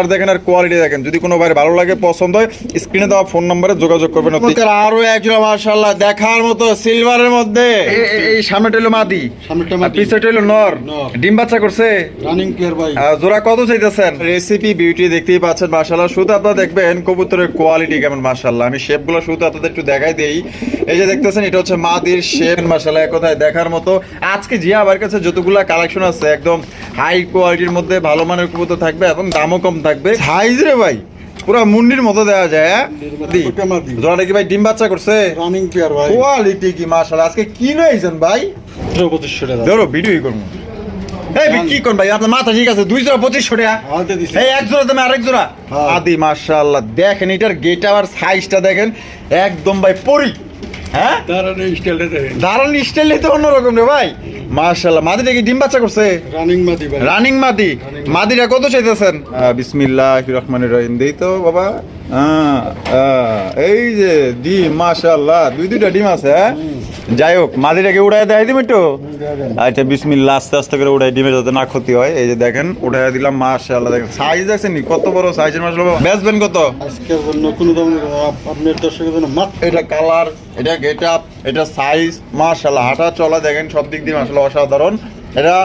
Colour দেখেন আর quality দেখেন। যদি কোনো ভাই ভালো লাগে পছন্দ হয় স্ক্রিনে দেওয়া ফোন নম্বরে যোগাযোগ করবেন আরও একজোড়া মার্শাল্লাহ দেখার মতো সিলভারের মধ্যে। এই সামনেটা হলো মাদি। সামনেটা মাদি। পিছনেটা হলো নর। ডিম বাচ্চা করছে। রানিং প্লেয়ার ভাই। জোড়া কত চাইতেছেন? রেসিপি বিউটি দেখতেই পাচ্ছেন শুধু আপনারা দেখবেন কবুতরের কোয়ালিটি কেমন আমি শেপগুলো শুধু আপনাদের একটু দেখাই দেই। এই যে দেখতেছেন এটা হচ্ছে মাদির শেপ মাশাল্লাহ এক কথায় দেখার মতো। আজকে জিয়া আমার কাছে যতগুলা কালেকশন আছে একদম হাই কোয়ালিটির মধ্যে ভালো মানের কবুতর থাকবে এবং দামও কম থাকবে। সাইজ রে ভাই পুরো মুন্ডির মতো দেওয়া যায় হ্যাঁ? জোড়াটা কি ভাই ডিম বাচ্চা করছে। রানিং প্লেয়ার ভাই। কোয়ালিটি কি মাশাল্লাহ আজকে কি লইছেন ভাই? পঁচিশশো টাকা। ধরো ভিডিওই করব। এই কি কোন ভাই? আপনার মাথা ঠিক আছে? দুই জোড়া পঁচিশশো টাকা। দিছি। এই এক জোড়া তুমি আরেক জোড়া? হ্যাঁ। আদি মাশাআল্লাহ। দেখেন এটার গেট আর সাইজটা দেখেন। একদম ভাই পরি। হ্যাঁ? তার স্টাইলটা দেখেন। দারুণ স্টাইল তো অন্যরকম রে ভাই। মাশাআল্লাহ মাদিটা কি ডিম বাচ্চা করছে? রানিং মাদি ভাই। রানিং মাদি। মাদিরা কত চাইতেছেন? বিসমিল্লাহ রহমানির রহিম। দেই তো বাবা। এই যে ডিম মাশাআল্লাহ দুই দুইটা ডিম আছে হ্যাঁ? যাই হোক মাদিটাকে উড়াই দেয় দিম একটু? আচ্ছা বিসমিল্লাহ আস্তে আস্তে করে উড়াই ডিমে যাতে না ক্ষতি হয়। এই যে দেখেন উঠাই দিলাম মাশাআল্লাহ দেখেন সাইজ আছে নি? কত বড় সাইজের মাশাআল্লাহ বেচবেন কত? এটা কালার এটা গেট আপ এটা সাইজ মাশাআল্লাহ হাঁটা চলা দেখেন সব দিক দিয়ে মাশাআল্লাহ অসাধারণ। এটা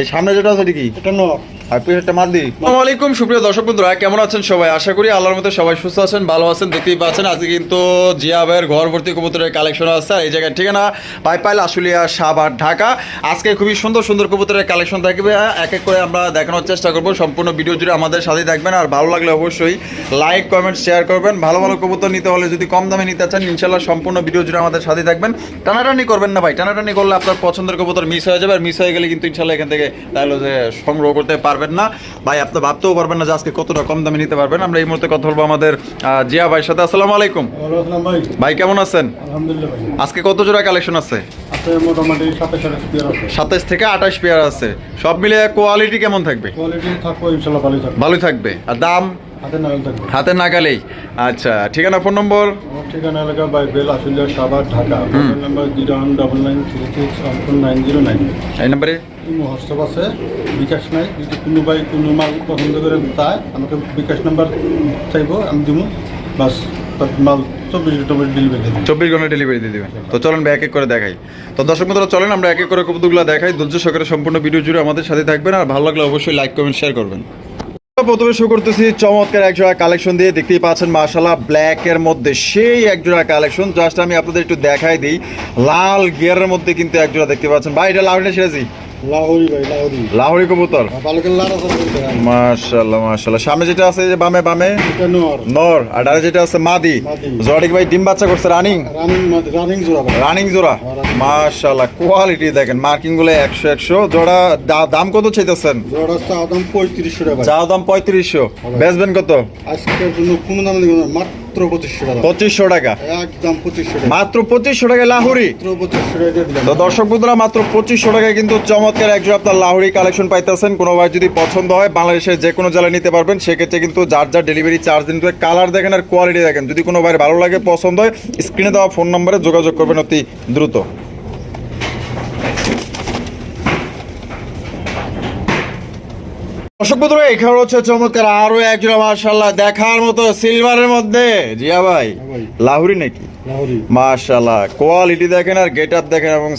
এই সামনে যেটা আছে এটা কি? এটা নর। কেমন আছেন সবাই? আশা করি আল্লাহর মতো সবাই সুস্থ আছেন, ভালো আছেন, দেখতেই আজকে কিন্তু খুবই সুন্দর সুন্দর কবুতরের কালেকশন থাকবে। আমরা দেখানোর চেষ্টা করব। সম্পূর্ণ ভিডিও জুড়ে আমাদের সাথে থাকবেন। আর ভালো লাগলে অবশ্যই লাইক কমেন্ট শেয়ার করবেন। ভালো ভালো কবুতর নিতে হলে যদি কম দামে নিতে চান ইনশাল্লাহ সম্পূর্ণ ভিডিও জুড়ে আমাদের সাথে থাকবেন। টানাটানি করবেন না ভাই, টানাটানি করলে আপনার পছন্দের কবুতর মিস হয়ে যাবে। আর মিস হয়ে গেলে কিন্তু ইনশাল্লাহ এখান থেকে সংগ্রহ করতে পারবেন। না। ভাই আপনি ভাবতেও পারবেন না যে আজকে কতটা কম দামে নিতে পারবেন। আমরা এই মুহূর্তে কথা বলব আমাদের জিয়া ভাইয়ের সাথে। আসসালামু আলাইকুম। ভাই। কেমন আছেন? আলহামদুলিল্লাহ ভাই। আজকে কত জোড়া কালেকশন আছে? মোটামুটি সাতাশ থেকে আঠাশ পেয়ার আছে। সব মিলে কোয়ালিটি কেমন থাকবে? কোয়ালিটি থাকব ইনশাল্লাহ ভালোই থাকবে। ভালোই থাকবে। আর দাম? হাতে নাগাল থাকবে। হাতে নাগালেই। আচ্ছা ঠিকানা ফোন নম্বর? ঠিকানা এলাকা Baipail Ashulia Savar Dhaka. Number zero one double nine three six one four nine zero nine. এই নম্বরে? হোয়াটসঅ্যাপ আছে বিকাশ নাই যদি কোনো ভাই কোনো মাল পছন্দ করে চায় আমাকে বিকাশ নাম্বার চাইব আমি দিব বাস। চব্বিশ ঘণ্টা ডেলিভারি দিয়ে দেবেন। তো চলেন ভাই, এক করে দেখাই। তো দর্শক বন্ধুরা, চলেন আমরা এক এক করে কবুতরগুলো দেখাই। ধৈর্য সহকারে সম্পূর্ণ ভিডিও জুড়ে আমাদের সাথে থাকবেন। আর ভালো লাগলে অবশ্যই লাইক কমেন্ট শেয়ার করবেন। প্রথমে শুরু করতেছি চমৎকার এক জোড়া কালেকশন দিয়ে। দেখতেই পাচ্ছেন মার্শাল্লাহ ব্ল্যাক এর মধ্যে সেই এক জোড়া কালেকশন জাস্ট আমি আপনাদের একটু দেখাই দিই। লাল গিয়ারের মধ্যে কিন্তু এক জোড়া দেখতে পাচ্ছেন। ভাই, এটা লাউডে সিরাজি লাহোরি ভাই লাহোরি। লাহোরি কবুতর। হয় মার্শাল্লাহ মার্শাল্লাহ সামনে যেটা আছে যে বামে বামে? নর। নর। আর ডানে যেটা আছে মাদি। জোড়াটি ভাই ডিম বাচ্চা করছে রানিং? রানিং জোড়া রানিং জোড়া? কোয়ালিটি দেখেন মার্কিংগুলো একশো একশো। জোড়া দাম কত চাইতেছেন? জোড়া চা দাম পঁয়ত্রিশশো টাকা ভাই। চা দাম পঁয়ত্রিশশো। বেচবেন কত? আজকের জন্য কোনো দাম মাত্র পঁচিশশো টাকা। পঁচিশশো টাকা। একদম পঁচিশশো টাকা। মাত্র পঁচিশশো টাকা লাহুরি। মাত্র পঁচিশশো টাকা দিয়ে দিলাম। তো দর্শক বন্ধুরা মাত্র পঁচিশশো টাকায় কিন্তু চমৎকার একজন আপনার লাহুরি কালেকশন পাইতেছেন। কোনো ভাই যদি পছন্দ হয় বাংলাদেশের যে কোনো জেলায় নিতে পারবেন। সেক্ষেত্রে কিন্তু যার যার ডেলিভারি চার্জ নিতে কালার দেখেন আর কোয়ালিটি দেখেন। যদি কোনো ভাই ভালো লাগে পছন্দ হয় স্ক্রিনে দেওয়া ফোন নম্বরে যোগাযোগ করবেন অতি দ্রুত। দর্শক বন্ধুরা এখানে হচ্ছে চমৎকার। আরও একজন মার্শাল্লাহ দেখার মতো সিলভারের মধ্যে। জিয়া ভাই ভাই। লাহুরি নাকি? মাশাল্লাহ কোয়ালিটি দেখেন আর গেট আপ দেখেন এবং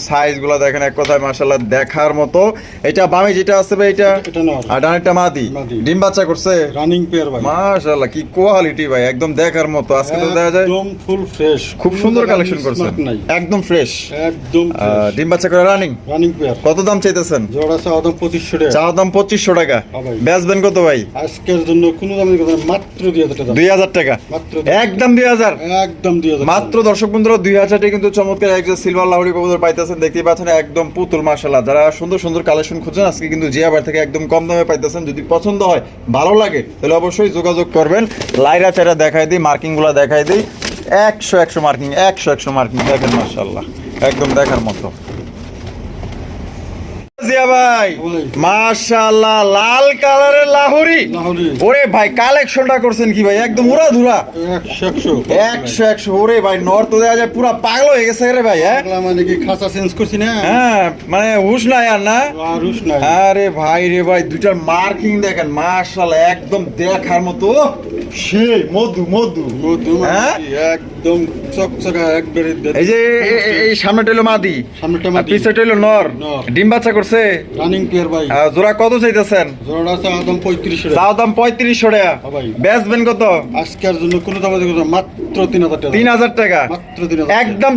দেখেন এক কথায় মাশাল্লাহ দেখার মতো। এটা বামে যেটা আছে ভাই এটা? এটা আর ডানেরটা মাদি। ডিম বাচ্চা করছে? রানিং পেয়ার ভাই। মাশাল্লাহ কি কোয়ালিটি ভাই একদম দেখার মতো। আজকে তো দেখা যায় একদম ফুল ফ্রেশ খুব সুন্দর কালেকশন করছেন। একদম ফ্রেশ একদম ডিম বাচ্চা করে রানিং রানিং পেয়ার কত দাম চাইতেছেন? জোড়া দাম পঁচিশশো টাকা। দাম হ্যাঁ। বেচবেন কত ভাই? আজকের জন্য কোনো দাম মাত্র দুই হাজার টাকা। দুই হাজার টাকা। একদম দুই হাজার। একদম দুই হাজার মাত্র দর্শক বন্ধুরা, দুই হাজারটি কিন্তু চমৎকার একজন সিলভার লাহরি কবুতর পাইতেছেন, দেখতেই পাচ্ছেন একদম পুতুল মাসালা যারা সুন্দর সুন্দর কালেকশন খুঁজছেন, আজকে কিন্তু জিয়াবার থেকে একদম কম দামে পাইতেছেন। যদি পছন্দ হয়, ভালো লাগে, তাহলে অবশ্যই যোগাযোগ করবেন। লাইরা চাইরা দেখাই দিই, মার্কিংগুলো দেখাই দিই। একশো একশো মার্কিং, একশো একশো মার্কিং, দেখেন মার্শাল্লাহ একদম দেখার মতো। জিয়া ভাই। মাশাআল্লাহ লাল কালারের লাহোরি। লাহোরি। ওরে ভাই কালেকশনটা করছেন কি ভাই? একদম উড়া ধুরা একশো একশো। একশো একশো। ওরে ভাই নর্থ তো দেওয়া যায় পুরা পাগল হয়ে গেছে রে ভাই হ্যাঁ? মানে কি খাঁচা চেঞ্জ করছি না? হ্যাঁ মানে হুশ নাই আর না? আর রুশ নাই। আরে ভাই রে ভাই দুটার মার্কিং দেখেন মাশাআল্লাহ একদম দেখার মতো। সেই মধু মধু। মধু হ্যাঁ? একদম চকচকা একবারে এই যে এই সামনেটা হলো মাদি। সামনেটা হলো নর। নর। ডিম বাচ্চা করছে রানিং ভাই। জোড়া কত চাইতেছেন? জোড়া আছে টাকা। হ্যাঁ ভাই। বেচবেন কত? আজকের জন্য কোনো দাম মাত্র টাকা। মাত্র একদম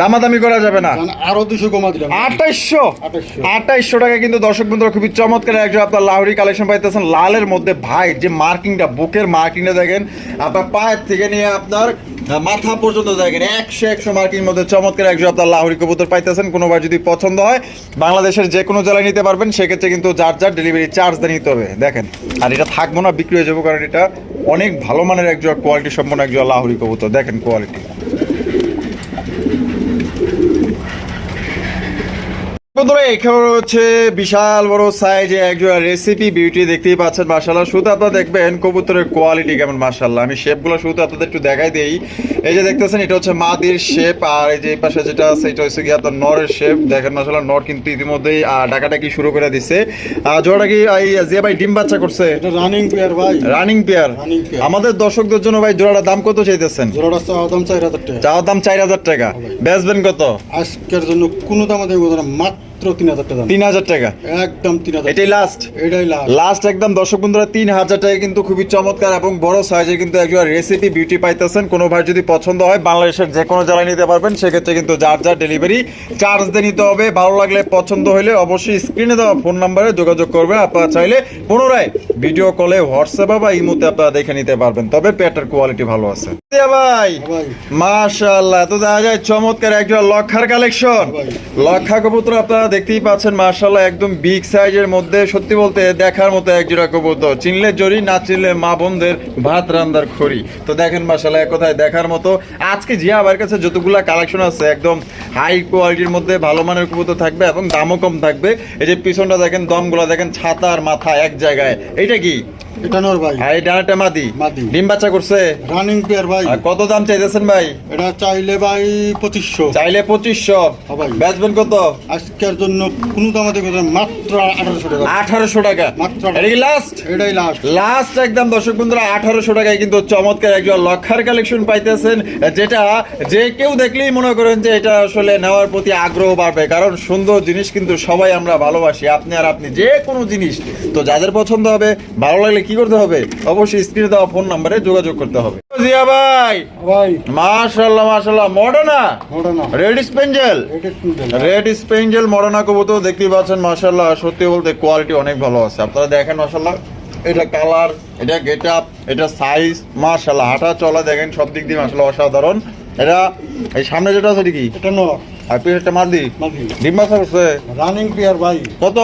দামাদামি করা যাবে না। আরও কমা দিলাম। টাকা কিন্তু দর্শক বন্ধুরা খুবই চমৎকার একজন আপনার লাহরি কালেকশন পাইতেছেন। লালের মধ্যে ভাই যে মার্কিংটা বুকের মার্কিংটা দেখেন আপনার পায়ের থেকে নিয়ে আপনার মাথা পর্যন্ত দেখেন। একশো একশো মার্কিং মধ্যে চমৎকার একজন আপনার লাহরি কবুতর পাইতেছেন। কোনোবার যদি পছন্দ হয় বাংলাদেশের যে কোনো জেলায় নিতে পারবেন, সেক্ষেত্রে কিন্তু যার যার ডেলিভারি চার্জ দিয়ে নিতে হবে। দেখেন, আর এটা থাকব না, বিক্রি হয়ে যাব, কারণ এটা অনেক ভালো মানের একজন কোয়ালিটি সম্পন্ন একজন লাহরি কবুতর। দেখেন কোয়ালিটি বন্ধুরা এখানে হচ্ছে বিশাল বড় সাইজে একজন রেসিপি বিউটি দেখতেই পাচ্ছেন মার্শাল্লাহ শুধু আপনারা দেখবেন কবুতরের কোয়ালিটি কেমন মার্শাল্লাহ আমি শেপগুলো শুধু আপনাদের একটু দেখাই দেই। এই যে দেখতেছেন এটা হচ্ছে মাদির শেপ আর এই যে পাশে যেটা আছে এটা হচ্ছে কি আপনার নরের শেপ দেখেন মার্শাল্লাহ নর কিন্তু ইতিমধ্যেই আহ, ডাকাডাকি শুরু করে দিচ্ছে আর জোড়াটা কি এই জিয়া ভাই ডিম বাচ্চা করছে? এটা রানিং পেয়ার ভাই। রানিং পেয়ার আমাদের দর্শকদের জন্য ভাই জোড়াটার দাম কত চাইতেছেন? জোড়াটা আছে একদম চার হাজার টাকা। চাওয়ার দাম চার হাজার টাকা। বেচবেন কত? আজকের জন্য কোনো দাম দেখো না মাত্র তিন হাজার টাকা। তিন হাজার টাকা? একদম তিন হাজার এটাই লাস্ট এটাই লাস্ট লাস্ট একদম দর্শক বন্ধুরা তিন হাজার টাকা কিন্তু খুবই চমৎকার এবং বড় সাইজে কিন্তু একজন রেসিপি বিউটি পাইতেছেন। কোনো ভাই যদি পছন্দ হয় বাংলাদেশের যে কোনো জেলায় নিতে পারবেন। সেক্ষেত্রে কিন্তু যার যার ডেলিভারি চার্জ দিয়ে নিতে হবে। ভালো লাগলে পছন্দ হলে অবশ্যই স্ক্রিনে দেওয়া ফোন নাম্বারে যোগাযোগ করবেন। আপনারা চাইলে পুনরায় ভিডিও কলে হোয়াটসঅ্যাপে বা ইমোতে আপনারা দেখে নিতে পারবেন। তবে পেটের কোয়ালিটি ভালো আছে। ভাই মাশাআল্লাহ তো দেখা যায় চমৎকার একজন লক্ষার কালেকশন। লক্ষা কবুতর আপনারা দেখতেই পাচ্ছেন মার্শাল্লাহ একদম বিগ সাইজের মধ্যে সত্যি বলতে দেখার মতো একজোড়া কবুতর। চিনলে জড়ি না চিনলে মা বোনদের ভাত রান্দার খড়ি। তো দেখেন মার্শাল্লাহ এক কথায় দেখার মতো। আজকে জিয়া আমার কাছে যতগুলা কালেকশন আছে, একদম হাই কোয়ালিটির মধ্যে ভালো মানের কবুতর থাকবে এবং দামও কম থাকবে। এই যে পিছনটা দেখেন দমগুলা দেখেন ছাতা আর মাথা এক জায়গায়। এইটা কি? এটা নর ভাই। এই ডানাটা মাদি। মাদি। ডিম বাচ্চা করছে? রানিং পেয়ার ভাই। কত দাম চাইতেছেন ভাই? এটা চাইলে ভাই পঁচিশশো। চাইলে পঁচিশশো। ভাই। বেচবেন কত? আজকের জন্য কোনো দাম দেখো মাত্র আঠারোশো টাকা। আঠারোশো টাকা। মাত্র এটা কি লাস্ট এটাই লাস্ট লাস্ট একদম দর্শক বন্ধুরা আঠারোশো টাকায় কিন্তু চমৎকার একজন লক্ষার কালেকশন পাইতেছেন। যেটা যে কেউ দেখলেই মনে করেন যে এটা আসলে নেওয়ার প্রতি আগ্রহ বাড়বে কারণ সুন্দর জিনিস কিন্তু সবাই আমরা ভালোবাসি আপনি আর আপনি যে কোনো জিনিস। তো যাদের পছন্দ হবে ভালো লাগলে কি করতে হবে? অবশ্যই স্ক্রিনে দেওয়া ফোন নাম্বারে যোগাযোগ করতে হবে। জিয়া ভাই! ভাই। মডার্না? ওটা red spangle red spangle Modena কবুতর দেখতেই পাচ্ছেন মাশাল্লাহ সত্যি বলতে কোয়ালিটি অনেক ভালো আছে। আপনারা দেখেন মাশাল্লাহ এটা কালার এটা গেট আপ এটা সাইজ মাশাল্লাহ হাঁটা চলা দেখেন সব দিক দিয়ে মাশাল্লাহ অসাধারণ। এটা এই সামনে যেটা আছে কি? এটা নর। আর পিছটা মার দি মাদি। ডিম বাচ্চা করছে রানিং পেয়ার ভাই। কত?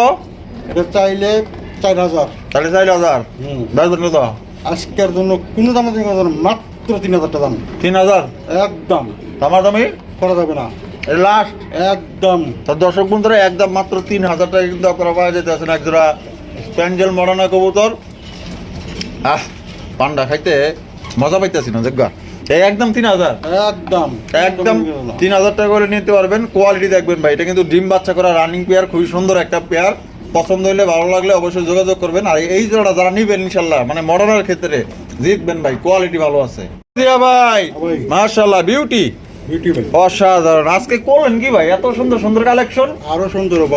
এটা চাইলে চার হাজার। সাড়ে চার হাজার। হুম। বেচবেন কত? আজকের জন্য কোনো দাম দেখো না মাত্র তিন হাজার টাকা দাম। তিন হাজার? একদম। আমার দামি? করা যাবে না। লাস্ট একদম। তার দর্শক বন্ধুরা একদম মাত্র তিন হাজার টাকা কিন্তু আপনারা পাওয়া যেতে আছেন একজোড়া স্প্যাঞ্জেল মডার্না কবুতর। আহ পান্ডা খাইতে মজা পাইতেছি না এই একদম তিন হাজার। একদম। একদম তিন হাজার। টাকা করে নিতে পারবেন কোয়ালিটি দেখবেন ভাই। এটা কিন্তু ডিম বাচ্চা করা রানিং পেয়ার খুবই সুন্দর একটা পেয়ার পছন্দ হইলে ভালো লাগলে অবশ্যই যোগাযোগ করবেন। আর এই জোড়াটা যারা নিবেন ইনশাল্লাহ মানে মডার্নের ক্ষেত্রে জিতবেন ভাই। কোয়ালিটি ভালো আছে। ভাই মার্শাল্লাহ বিউটি অসাধারণ। আজকে করলেন কি ভাই? এত সুন্দর সুন্দর কালেকশন আরও সুন্দর হবে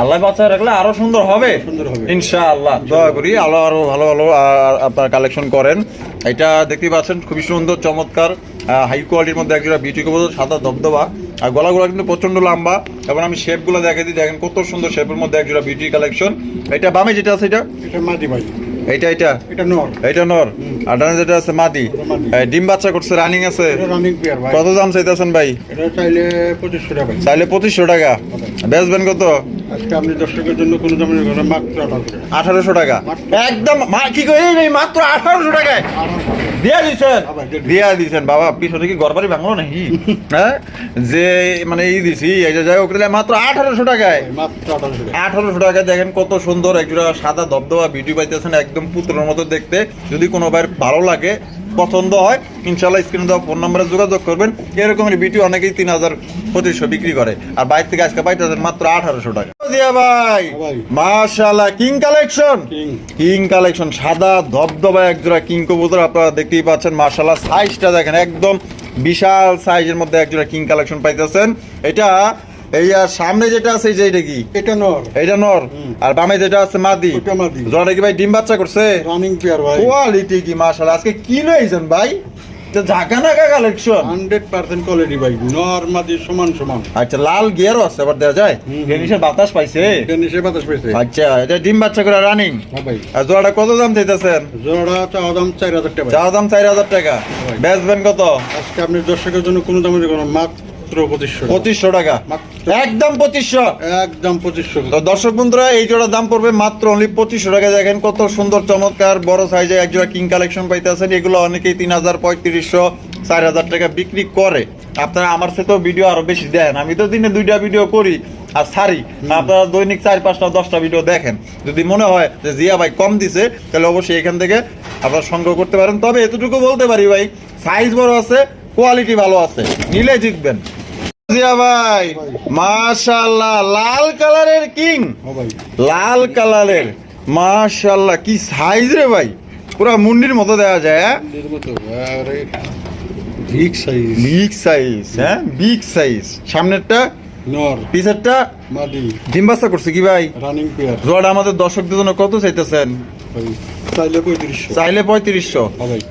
আল্লাহ বাচ্চায় রাখলে আরও সুন্দর হবে? সুন্দর হবে। ইনশাআল্লাহ। দয়া করি আল্লাহ আরও ভালো ভালো আপনার কালেকশন করেন। এটা দেখতেই পাচ্ছেন খুবই সুন্দর চমৎকার হাই কোয়ালিটির মধ্যে একজোড়া বিউটি কবুতর সাদা দবদবা আর গলাগুলো কিন্তু প্রচণ্ড লম্বা এবং আমি শেপগুলো দেখে দিই দেখেন কত সুন্দর শেপের মধ্যে একজোড়া বিউটি কালেকশন এটা বামে যেটা আছে এটা? এটা মাদি ভাই। এইটা এটা এটা নর। এইটা নর? আর ডানে যেটা আছে মাদি। ডিম বাচ্চা করছে রানিং আছে। এটা কত দাম চাইতেছেন ভাই? চাইলে পঁচিশশো টাকা। চাইলে পঁচিশশো টাকা। বেচবেন কত? আজকে আপনি দর্শকের জন্য কোনো দামের মাত্র আঠারোশো টাকা। একদম কি এই মাত্র আঠারোশো টাকায়? দিয়া দিছেন? বাবা, দিয়ে দিছি। দিয়া দিছেন বাবা পিছনে কি ঘর ভাঙলো নাকি? হ্যাঁ? যে মানে এই দিছি এই যে যাই হোক মাত্র আঠারোশো টাকায়। আঠারোশো দেখেন কত সুন্দর একজোড়া সাদা দবদবা ভিডিও পাইতেছেন একদম পুত্রের মতো দেখতে। যদি কোনো ভাইয়ের ভালো লাগে পছন্দ হয় ইনশাল্লাহ স্ক্রিনে দেওয়া ফোন নাম্বারে যোগাযোগ করবেন। এরকমের ভিডিও অনেকেই তিন হাজার পঁচিশশো বিক্রি করে। আর বাইরে থেকে আজকে পাইতেছেন মাত্র আঠারোশো টাকা। দিয়া ভাই ভাই। মাশাল্লাহ কিং কালেকশন কিং কালেকশন সাদা ধবধবা একজোড়া কিং কবুতর আপনারা দেখতেই পাচ্ছেন। মাশাল্লাহ সাইজটা দেখেন একদম বিশাল সাইজের মধ্যে একজোড়া কিং কালেকশন পাইতেছেন। এটা এই আর সামনে যেটা আছে এই যে এটা কি? এটা নর। এইটা নর? আর বামে যেটা আছে মাদি। ওটা মাদি। জোড়াটা কি ভাই ডিম বাচ্চা করছে? রানিং পেয়ার ভাই। কোয়ালিটি কি মাশাআল্লাহ। আজকে কি লইছেন ভাই? তো ঝাঁকা নাকা কালেকশন হান্ড্রেড পার্সেন্ট কোয়ালিটি ভাই। নর মাদি সমান সমান। আচ্ছা লাল গিয়ারও আছে আবার দেওয়া যায়? হুম। বাতাস পাইছে? এটা নিচে বাতাস পেয়েছে আচ্ছা এটা ডিম বাচ্চা করে রানিং হ্যাঁ ভাই। আর জোড়াটা কত দাম চাইতেছেন? জোড়া চাওয়া দাম চার হাজার টাকা ভাই। চাওয়া দাম চার হাজার টাকা। ভাই। বেচবেন কত? আজকে আপনি দর্শকের জন্য কোনো দামের কোনো মাত্র পঁচিশশো টাকা। পঁচিশশো টাকা। একদম পঁচিশশো। একদম পঁচিশশো তো দর্শক বন্ধুরা এই জোড়ার দাম পড়বে মাত্র অনলি পঁচিশশো টাকা। দেখেন কত সুন্দর চমৎকার বড় সাইজে এক জোড়া কিং কালেকশন পাইতেছেন এগুলো অনেকেই তিন হাজার পঁয়ত্রিশশো চার হাজার টাকা বিক্রি করে। আপনারা আমার সাথেও ভিডিও আরও বেশি দেন। আমি তো দিনে দুইটা ভিডিও করি আর সারি আপনারা দৈনিক চার পাঁচটা দশটা ভিডিও দেখেন। যদি মনে হয় যে জিয়া ভাই কম দিছে তাহলে অবশ্যই এখান থেকে আপনারা সংগ্রহ করতে পারেন। তবে এতটুকু বলতে পারি ভাই সাইজ বড় আছে কোয়ালিটি ভালো আছে। নিলে জিতবেন। জিয়া ভাই মাশাআল্লাহ লাল কালারের কিং। হ্যাঁ লাল কালারের মাশাআল্লাহ কি সাইজ রে ভাই? পুরো মুন্ডির মতো দেওয়া যায় হ্যাঁ? বিগ সাইজ বিগ সাইজ হ্যাঁ? বিগ সাইজ সামনেরটা নর। পিছেরটা মাদি। ডিম বাচ্চা করছে কি ভাই? রানিং পেয়ার জোড়া আমাদের দর্শকদের জন্য কত চাইতেছেন? চাইলে পঁয়ত্রিশশো। চাইলে পঁয়ত্রিশশো।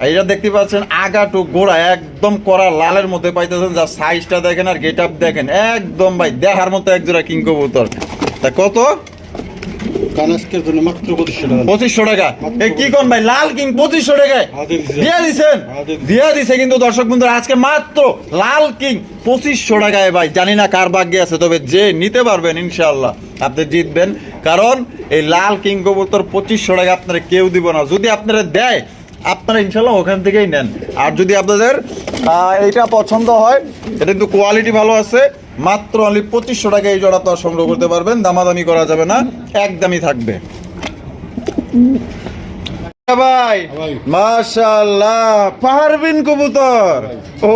এইটা দেখতে পাচ্ছেন আগাটু গোড়া একদম করা লালের মধ্যে পাইতেছেন যা সাইজটা দেখেন আর গেট আপ দেখেন একদম ভাই দেখার মতো কিং কবুতর। তা কত? কানাসকের জন্য মাত্র পঁচিশশো টাকা। পঁচিশশো টাকা। এই কি কোন ভাই লাল কিং পঁচিশশো টাকায়? দিয়ে দিছেন? দিছে। দিয়ে দিছে কিন্তু দর্শক বন্ধুরা আজকে মাত্র লাল কিং পঁচিশশো টাকায় ভাই। জানি না কার ভাগ্যে আছে তবে যে নিতে পারবেন ইনশাল্লাহ আপনি জিতবেন। কারণ এই লাল কিং কবুতর পঁচিশশো টাকা আপনারা কেউ দিব না। যদি আপনারা দেয় আপনারা ইনশাল্লাহ ওখান থেকেই নেন। আর যদি আপনাদের এইটা পছন্দ হয় এটা কিন্তু কোয়ালিটি ভালো আছে মাত্র অনলি পঁচিশশো টাকা এই জোড়া তো সংগ্রহ করতে পারবেন দামাদামি করা যাবে না একদমই থাকবে। ভাই ভাই। পারবিন কবুতর। ও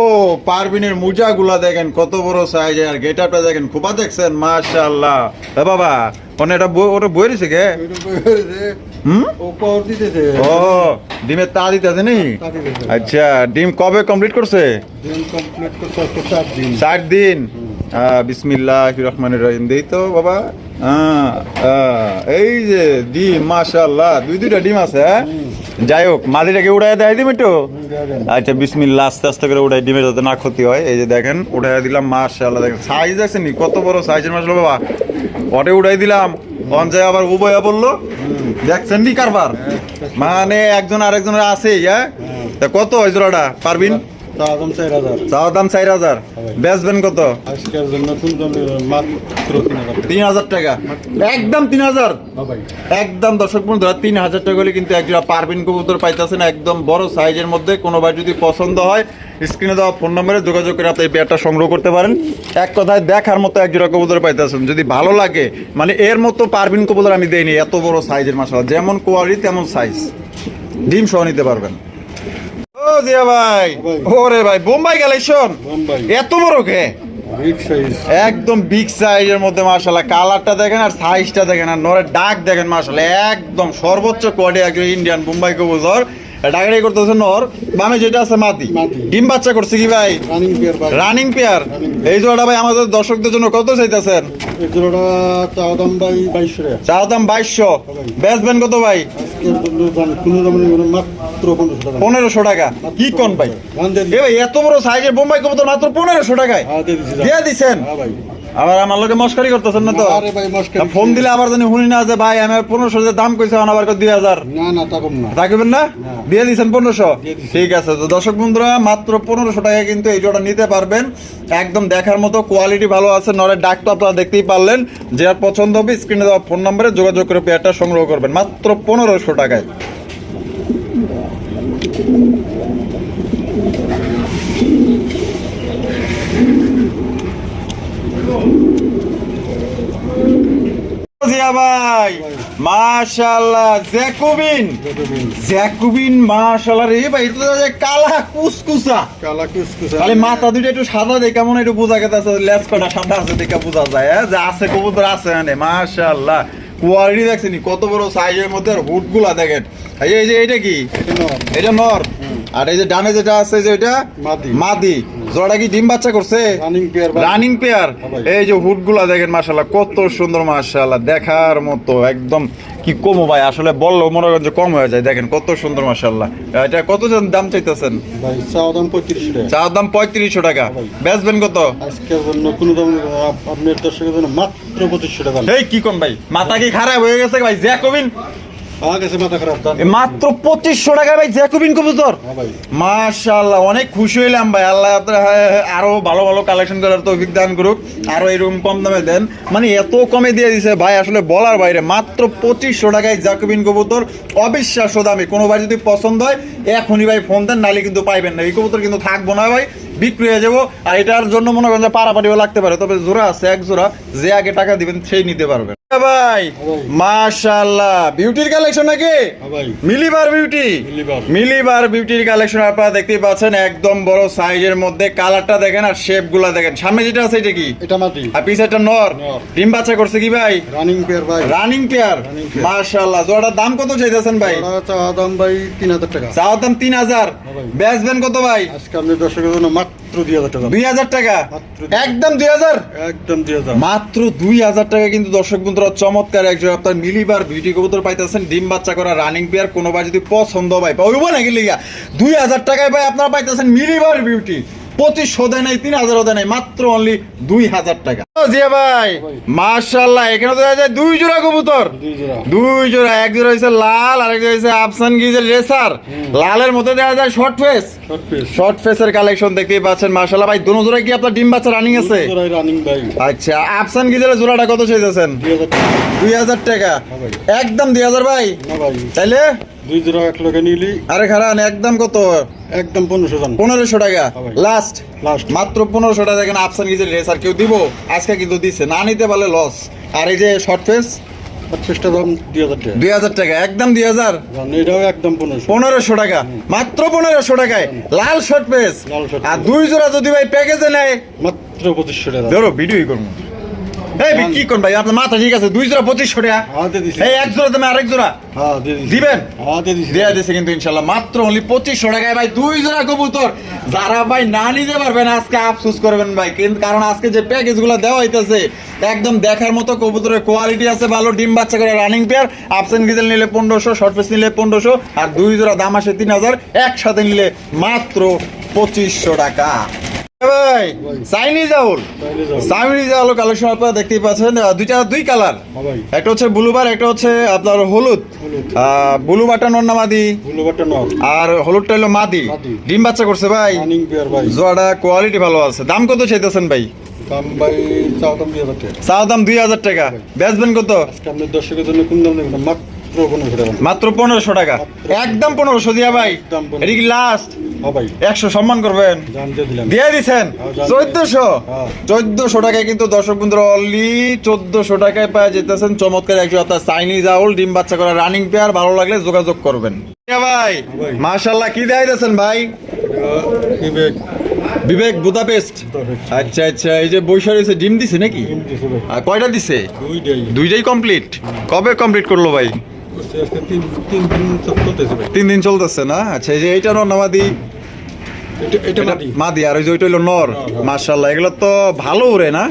পারবিনের মুজাগুলা দেখেন কত বড় সাইজ আর গেটআপটা দেখেন খুবা দেখছেন? মাশাআল্লাহ। এ বাবা ওনে এটা বই ওটা বই রইছে কে হুম? ও পাওয়ার দিতেছে। ও ডিমের তা দিতেছে নি? আচ্ছা ডিম কবে কমপ্লিট করছে? দিন কমপ্লিট করতে আজকে দিন। ষাট দিন। বিসমিল্লাহ রহমানের রহিম। দেই তো বাবা। এই যে ডিম মাশাআল্লাহ দুই দুইটা ডিম আছে হ্যাঁ? যাই হোক মাদিটাকে উড়াই দেয় দিম একটু? আচ্ছা বিসমিল্লাহ আস্তে আস্তে করে উড়াই ডিমের যাতে না ক্ষতি হয়। এই যে দেখেন উড়াই দিলাম মাশাআল্লাহ দেখেন সাইজ আছে নি? কত বড় সাইজের মাছ বাবা? ওটে উড়াই দিলাম। পঞ্চায় আবার উবয়া বলল দেখছেন নি কারবার? মানে একজন আরেকজনের আছেই হ্যাঁ? তা কত ওই জোড়াটা? পারবিন? চাওয়া দাম চার হাজার। বেচবেন কত? তিন হাজার টাকা। একদম তিন হাজার? হ্যাঁ একদম দর্শক বন্ধুরা তিন হাজার টাকা হলে কিন্তু একজোড়া পারবিন কবুতর পাইতেছেন একদম বড় সাইজের মধ্যে। কোনো ভাই যদি পছন্দ হয় স্ক্রিনে দেওয়া ফোন নম্বরে যোগাযোগ করে আপনি এই পেয়ারটা সংগ্রহ করতে পারেন। এক কথায় দেখার মতো একজোড়া কবুতর পাইতেছেন। যদি ভালো লাগে মানে এর মতো পারবিন কবুতর আমি দেইনি এত বড় সাইজের মাসাল যেমন কোয়ালিটি তেমন সাইজ ডিম সহ নিতে পারবেন। ও জিয়া ভাই। ওরে ভাই বোম্বাই কালেকশন এত বড় কে? বিগ সাইজ একদম বিগ সাইজের মধ্যে মার্শাল্লাহ কালারটা দেখেন আর সাইজটা দেখেন আর নরের ডাক দেখেন মার্শাল্লাহ একদম সর্বোচ্চ কোয়ালিটি একজন ইন্ডিয়ান বোম্বাই কবুতর। ডাকাডাকি করতেছে নর বামে যেটা আছে মাটি। ডিম বাচ্চা করছে কি ভাই? রানিং পেয়ার ভাই এই জোড়াটা ভাই আমাদের দর্শকদের জন্য কত চাইতেছেন? দাম বাইশশো বেচবেন কত ভাই? কোনো মাত্র পনেরোশো টাকা। কি কোন ভাই? এ ভাই এত বড় সাইজের বোম্বাই কবুতর মাত্র পনেরোশো টাকায়। হ্যাঁ দিয়ে দিচ্ছি আবার আমার লোকে মস্কারি করতেছেন না তো? আরে ভাই মস্কারি ফোন দিলে আবার জানি শুনি না যে ভাই আমি পনেরোশো যে দাম কইছে আবার দুই হাজার? না না তা কম না। রাখবেন না? না। দিয়ে দিয়েছেন পনেরোশো? ঠিক আছে তো দর্শক বন্ধুরা মাত্র পনেরোশো টাকা কিন্তু এই জোড়া নিতে পারবেন। একদম দেখার মতো কোয়ালিটি ভালো আছে নরের ডাক তো আপনারা দেখতেই পারলেন। যে আর পছন্দ হবে স্ক্রিনে দেওয়া ফোন নম্বরে যোগাযোগ করে পেয়ারটা সংগ্রহ করবেন। মাত্র পনেরোশো টাকায়। জিয়া ভাই জ্যাকুবিন। জ্যাকুবিন। মাশাআল্লাহ রে ভাই এটা তো কালা কুসকুসা। কালা কুসকুস। খালি মাথা দুটো একটু সাদা দেখে কেমন একটু বোঝা গেছে লেস কটা সাদা আছে দেখে বোঝা যায় হ্যাঁ? যে আছে কবুতর আছে মানে মাশাআল্লাহ। কোয়ালিটি দেখছেন কত বড় সাইজের মধ্যে আর হুডগুলা দেখেন। এই যে- এই যে এটা কি? এটা নর। আর এই যে ডানে যেটা আছে যে এটা? মাদি। মাদি। জোড়া কি ডিম বাচ্চা করছে? Running pair. এই যে হুডগুলা দেখেন মাশাল্লাহ কত সুন্দর মাশাল্লাহ দেখার মতো একদম কি কমো ভাই? আসলে বলল মনে করেন যে কম হয়ে যায়। দেখেন কত সুন্দর মাশাল্লাহ এটা কত দাম চাইতেছেন? চার দাম পঁয়ত্রিশশো টাকা। বেচবেন কত? আপনার মাত্র পঁচিশশো টাকা। এই কি কোন ভাই? মাথা কি খারাপ হয়ে গেছে ভাই? জ্যাকোবিন? মাত্র পঁচিশশো টাকা ভাই জ্যাকোবিন কবুতর। হ্যাঁ ভাই। অনেক খুশি হইলাম ভাই। আল্লাহ আপনার হ্যাঁ, হ্যাঁ, আরও ভালো ভালো কালেকশন করার তৌফিক দান করুক। আরও এরকম কম দামে দেন। মানে এত কমে দিয়ে দিছে ভাই আসলে বলার বাইরে। মাত্র পঁচিশশো টাকায় কবুতর। অবিশ্বাস্য দামে। কোনো ভাই যদি পছন্দ হয় এখনই ভাই ফোন দেন নালে কিন্তু পাইবেন না। এই কবুতর কিন্তু থাকব না ভাই বিক্রি হয়ে যাব। আর এটার জন্য মনে করেন যে পারাপারিও লাগতে পারে। তবে জোড়া আছে এক জোড়া। যে আগে টাকা দিবেন সেই নিতে পারবেন। ভাই? মাশাআল্লাহ। বিউটির কালেকশন নাকি? হ্যাঁ ভাই। মিলিবার বিউটি মিলিবার। বিউটির কালেকশন আপনারা দেখতেই পাচ্ছেন একদম বড় সাইজের মধ্যে কালারটা দেখেন আর শেপগুলা দেখেন। সামনে যেটা আছে এটা কি? এটা মাটি। আর পিছে একটা নর। ডিম বাচ্চা করছে কি ভাই? রানিং পেয়ার ভাই। রানিং পেয়ার মাশাআল্লাহ। জোড়াটার দাম কত চাইতেছেন ভাই? চাওয়া দাম ভাই তিন হাজার টাকা। চাওয়ার দাম তিন হাজার। হ্যাঁ। বেচবেন কত ভাই? আজকে আপনার দর্শকের জন্য মাত্র দুই হাজার টাকা। দুই হাজার টাকা? একদম দুই হাজার? একদম দুই হাজার। মাত্র দুই হাজার টাকা কিন্তু দর্শক বন্ধুরা চমৎকার একজন আপনার মিলিবার বিউটি কবুতর পাইতেছেন। ডিম বাচ্চা করা রানিং পেয়ার কোনো যদি পছন্দ ভাই পাইব। নাকি লিগা দুই হাজার টাকায় ভাই আপনারা পাইতেছেন মিলিবার বিউটি পঁচিশশো দেয় নাই তিন হাজারও দেয় নাই মাত্র অনলি দুই হাজার টাকা। জিয়া ভাই মার্শাল্লাহ এখানে তো দেখা দুই জোড়া কবুতর। দুই জোড়া। এক জোড়া হয়েছে লাল আর এক জোড়া হয়েছে আফসান গিজের রেসার লালের মধ্যে দেখা যায় শর্ট ফেস শর্ট ফেসের কালেকশন দেখতেই পাচ্ছেন মার্শাল্লাহ ভাই দুনো জোড়া কি আপনার ডিম বাচ্চা রানিং আছে? জোড়াই রানিং ভাই। আচ্ছা আফসান গিজারের জোড়াটা কত চাইতেছেন? দুই হাজার টাকা। দুই হাজার টাকা। একদম দুই হাজার ভাই। তাইলে? দুই জোড়া এক নিলি। আরে খারান একদম কত? একদম পনেরোশো জান। পনেরোশো টাকা? লাস্ট লাস্ট মাত্র পনেরোশো টাকা দেখেন আফসান গিজের রেস আর কেউ দিব? আজকে কিন্তু দিচ্ছে না নিতে পারলে লস আর এই যে শর্ট ফেস পঁচিশটা দাম দুই হাজার টাকা। একদম দুই হাজার? এটাও একদম পনেরোশো। পনেরোশো টাকা। মাত্র পনেরোশো টাকায়। লাল শর্ট short আর দুই জোড়া যদি ভাই প্যাকেজে নেয়? মাত্র পঁচিশশো টাকা। ধরো ভিডিওই করব। এই কি কোন ভাই? আপনার মাথা ঠিক আছে? দুই জোড়া পঁচিশশো টাকা। এই এক জোড়া তুমি আরেক জোড়া। হ্যাঁ দিবেন? দিছি। দেয়া দিছে কিন্তু ইনশাল্লাহ। মাত্র অনলি পঁচিশশো টাকায় ভাই দুই জোড়া কবুতর। যারা ভাই না নিতে পারবেন আজকে আফসোস করবেন ভাই। কিন্তু কারণ আজকে যে প্যাকেজগুলো দেওয়া হইতেছে একদম দেখার মতো কবুতরের কোয়ালিটি আছে ভালো ডিম বাচ্চা করে রানিং পেয়ার আপসেন গিজেল নিলে পনেরোশো শর্ট পিস নিলে পনেরোশো আর দুই জোড়া দাম আসে তিন হাজার। একসাথে নিলে মাত্র পঁচিশশো টাকা। ভাই Chinese owl. Chinese owl. Collection আপনারা দেখতেই পাচ্ছেন। দুইটা দুই কালার হ্যাঁ একটা হচ্ছে ব্লুবার একটা হচ্ছে আপনার হলুদ। ব্লু বাটা নন্না মাদি? আর হলুদটা হলো মাদি। ডিম বাচ্চা করছে ভাই। জোয়াটা কোয়ালিটি ভালো আছে। দাম কত চাইতেছেন ভাই? দাম দাম দুই হাজার টাকা। চাও দাম দুই হাজার টাকা। বেচবেন কত? দর্শকের জন্য কোন দাম নেবেন? মাত্র পনেরোশো টাকা? একদম পনেরোশো দিয়া ভাই। একদম 1500 এটা কি লাস্ট হ্যাঁ একশো সম্মান করবেন। দিয়ে জানতে। চোদ্দশো? হ্যাঁ। চোদ্দশো টাকায় কিন্তু দর্শক বন্ধুরা অনলি চোদ্দশো টাকায় পাওয়া যেতেছেন। চমৎকার একজন আপনার চাইনিজ আউল ডিম বাচ্চা করা রানিং পেয়ার ভালো লাগলে যোগাযোগ করবেন। ভাই ভাই। মাশাল্লাহ কি দেয় দিয়েছেন ভাই বিবেক। বিবেক বুদাপেস্ট। আচ্ছা আচ্ছা এই যে বৈশাখ হয়েছে ডিম দিছে নাকি? আর কয়টা দিছে? দুইটাই। কমপ্লিট কবে কমপ্লিট করল ভাই? আজকে তিন তিন দিন চলতেছে ভাই। তিন দিন চলতেছে না? আচ্ছা এই যে এইটা নর্নামাদি এটা মাদি। আর ওই যে ওইটা হইল নর। হ্যাঁ। মার্শাল্লাহ এগুলো তো ভালো উড়ে না?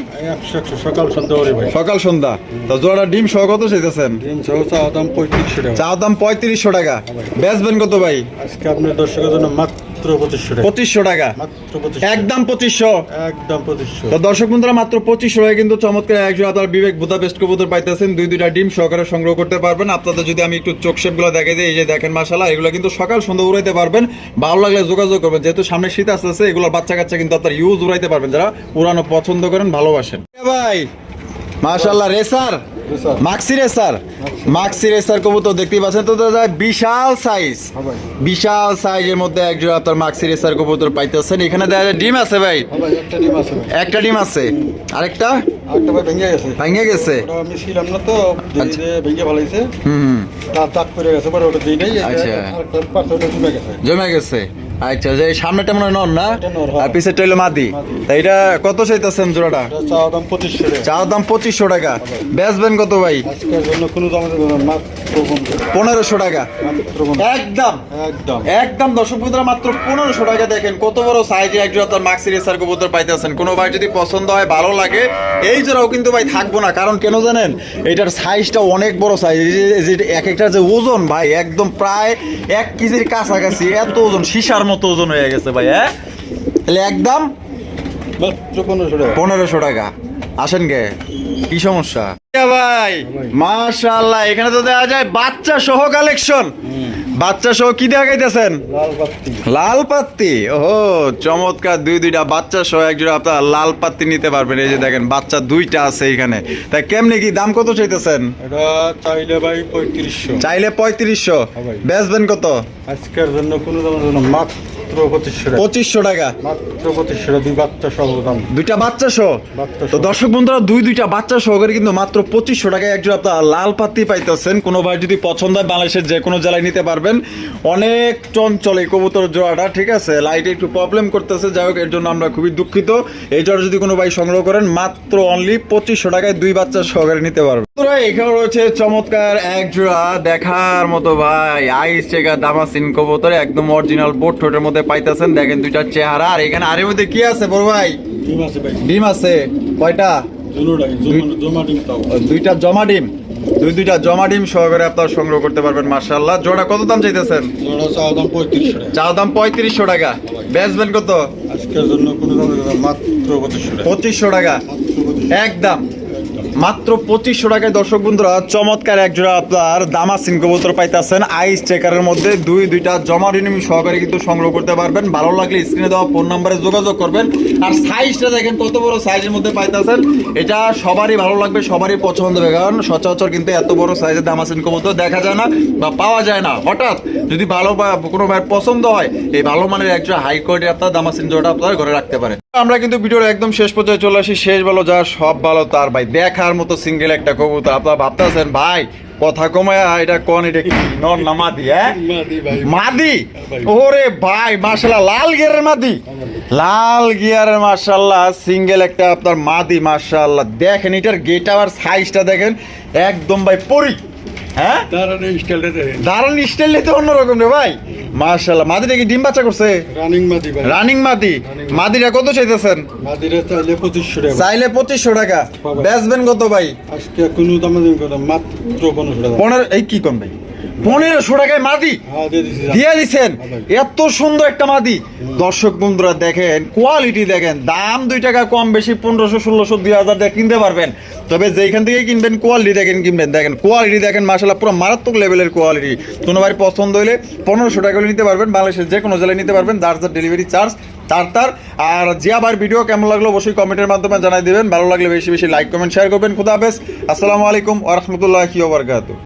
সকাল সন্ধ্যা করে ভাই। সকাল সন্ধ্যা। তো জোড়া ডিম সহ কত চাইতেছেন? দিন সহ চাওয়া দাম পঁয়ত্রিশশো টাকা। চা দাম পঁয়ত্রিশশো টাকা। বেচবেন কত ভাই? আজকে আপনার দর্শকের জন্য মাত্র মাত্র পঁচিশশো টাকা। পঁচিশশো টাকা। মাত্র একদম পঁচিশশো। একদম পঁচিশশো। তো দর্শক বন্ধুরা মাত্র পঁচিশশো টাকা কিন্তু চমৎকার একজন আপনার বিবেক বুদাপেস্ট কবুতর পাইতেছেন। দুই দুইটা ডিম সহকারে সংগ্রহ করতে পারবেন। আপনাদের যদি আমি একটু চোখ শেপগুলো দেখে দিই এই যে দেখেন মাসালা এগুলো কিন্তু সকাল সন্ধ্যা উড়াইতে পারবেন। ভালো লাগলে যোগাযোগ করবেন। যেহেতু সামনে শীত আসতেছে এগুলো বাচ্চা কাচ্চা কিন্তু আপনার ইউজ উড়াইতে পারবেন। যারা উড়ানো পছন্দ করেন ভালোবাসেন। ভাই মাশাল্লাহ racer racer. Maxi racer maxi racer কবুতর দেখতেই পাচ্ছেন। তো দাদা বিশাল সাইজ হ্যাঁ বিশাল সাইজের মধ্যে একজন আপনার মাক্সি রেসার কবুতর পাইতেছেন। এখানে দেখা যায় ডিম আছে ভাই? হ্যাঁ একটা ডিম আছে একটা ডিম আছে। আরেকটা? ভেঙে গেছে। আমি ছিলাম না তো আচ্ছা। ভেঙে ভালাইছে হুম হুম। দাগ পড়ে গেছে পরে ওটা দিই নাই আচ্ছা। জমে গেছে। আচ্ছা যে সামনেটা মনে হয় নর না? হ্যাঁ। আর পিছেরটা মাদি। তা এটা কত চাইতেছেন জোড়াটা? দাম পঁচিশশো টাকা। চাওয়ার দাম পঁচিশশো টাকা। বেচবেন কত ভাই? পনেরোশো টাকা। একদম। একদম। একদম দর্শক বন্ধুরা মাত্র পনেরোশো টাকা দেখেন। কত বড় সাইজে আপনার মাক্সি রেসার কবুতর পাইতেছেন। কোনো ভাই যদি পছন্দ হয় ভালো লাগে এই জোড়াও কিন্তু ভাই থাকব না। কারণ কেন জানেন এটার সাইজটা অনেক বড় সাইজ এক একটা যে ওজন ভাই একদম প্রায় এক কেজির কাছাকাছি এত ওজন সীসার মতো ওজন হয়ে গেছে ভাই হ্যাঁ? তাহলে একদম পনেরোশো টাকা। আসেন গে কি সমস্যা? এ ভাই মাশাআল্লাহ এখানে তো দেওয়া যায় বাচ্চা সহ কালেকশন বাচ্চা সহ কি দেখাইতেছেন লাল লাল পাত্তি ওহো চমৎকার। দুই দুইটা বাচ্চা সহ একজোড়া আপনার লাল পাত্তি নিতে পারবেন। এই যে দেখেন বাচ্চা দুইটা আছে এখানে তাই কেমনি কি দাম কত চাইতেছেন? চাইলে ভাই পঁয়ত্রিশশো। চাইলে পঁয়ত্রিশশো। হ্যাঁ বেচবেন কত? আজকের জন্য কোনো না মাত্র পঁচিশশো টাকা। মাত্র পঁচিশশো টাকা দুই বাচ্চা সহ দাম। দুইটা বাচ্চা সহ? তো দর্শক বন্ধুরা দুই দুইটা বাচ্চা সহকারে কিন্তু মাত্র পঁচিশশো টাকায় একজন আপনার লাল পাইতেছেন। কোনো ভাই যদি পছন্দ হয় বাংলাদেশের যে কোনো জেলায় নিতে পারবেন। অনেক চঞ্চল এই কবুতর জোড়াটা ঠিক আছে? লাইটে একটু প্রবলেম করতেছে। যাই হোক এর জন্য আমরা খুবই দুঃখিত। এই জোড়া যদি কোনো ভাই সংগ্রহ করেন মাত্র অনলি পঁচিশশো টাকায় দুই বাচ্চা সহকারে নিতে পারবেন। এখানে রয়েছে চমৎকার এক জোড়া দেখার মতো ভাই। আইস চেকার দামাসিন কবুতর একদম অরিজিনাল বোট ঠোঁটের মধ্যে পাইতেছেন। দেখেন দুইটা চেহারা। আর এখানে আরের মধ্যে কি আছে বড় ভাই? ডিম আছে ডিম আছে। কয়টা? দুইটা জমা ডিম। দুই দুইটা জমা ডিম সহকারে আপনারা সংগ্রহ করতে পারবেন মার্শাল্লাহ জোড়া কত দাম চাইতেছেন? চাওয়া দাম পঁয়ত্রিশশো টাকা। চা দাম পঁয়ত্রিশশো টাকা। বেচবেন কত? আজকের জন্য কোনো দাম মাত্র পঁচিশশো টাকা। একদম। মাত্র পঁচিশশো টাকায় দর্শক বন্ধুরা চমৎকার একজোড়া আপনার দামাসিন কবুতর পাইতেছেন। আইস চেকারের মধ্যে দুই, দুইটা জমা ডিম সহকারে কিন্তু সংগ্রহ করতে পারবেন। ভালো লাগলে স্ক্রিনে দেওয়া ফোন নাম্বারে যোগাযোগ করবেন। আর সাইজটা দেখেন কত বড় সাইজের মধ্যে পাইতেছেন। এটা সবারই ভালো লাগবে, সবারই পছন্দ হবে। কারণ সচরাচর কিন্তু এত বড় সাইজের দামাসিন কবুতর দেখা যায় না বা পাওয়া যায় না। হঠাৎ যদি ভালো বা কোনো ভাই পছন্দ হয়, এই ভালো মানের একজন হাই কোয়ালিটির আপনার দামাসিন জোড়া আপনার ঘরে রাখতে পারেন আমরা কিন্তু ভিডিওর একদম শেষ পর্যায়ে চলে আসি। শেষ ভালো যা সব ভালো তার ভাই দেখার মতো সিঙ্গেল একটা কবুতর। আপনারা ভাবতেছেন ভাই কথা কমায় এটা কোন এটা কি? নর না মাদি হ্যাঁ? মাদি। ওরে ভাই মাশাল্লাহ লাল গিয়ারের মাদি? লাল গিয়ারের মাশাল্লাহ সিঙ্গেল একটা আপনার মাদি মাশাল্লাহ দেখেন এটার গেট আর সাইজটা দেখেন। একদম ভাই পরি হ্যাঁ? দারুণ স্টাইল তো অন্যরকম রে ভাই। মার্শাল্লাহ মাদিরা কি ডিম বাচ্চা করছে? রানিং মাদি ভাই। রানিং মাদি। মাদিরা কত চাইতেছেন? মাদিরা চাইলে পঁচিশশো টাকা। চাইলে পঁচিশশো টাকা। বেচবেন কত ভাই? আজকে কোনো দাম মাত্র পনেরোশো টাকা। পনেরো এই কি কম ভাই? পনেরোশো টাকায় মাদি। হ্যাঁ দিয়ে দিচ্ছি দিয়ে দিছেন। এত সুন্দর একটা মাদি। দর্শক বন্ধুরা দেখেন কোয়ালিটি দেখেন দাম দুই টাকা কম বেশি পনেরোশো ষোলোশো দুই হাজার দিয়ে কিনতে পারবেন। তবে যেখান থেকে কিনবেন কোয়ালিটি দেখেন কিনবেন। দেখেন কোয়ালিটি দেখেন মাসাল্লাহ পুরো মারাত্মক লেভেলের কোয়ালিটি কোনো ভাই পছন্দ হলে পনেরোশো টাকা নিতে পারবেন বাংলাদেশের যে কোনো জেলায় নিতে পারবেন যার যার ডেলিভারি চার্জ তার তার। আর যে আবার ভিডিও কেমন লাগল অবশ্যই কমেন্টের মাধ্যমে জানাই দিবেন। ভালো লাগলে বেশি বেশি লাইক কমেন্ট শেয়ার করবেন। খুদা হাফেজ। আসসালামু আলাইকুম ওরহমতুল্লাহি ওবরকাতু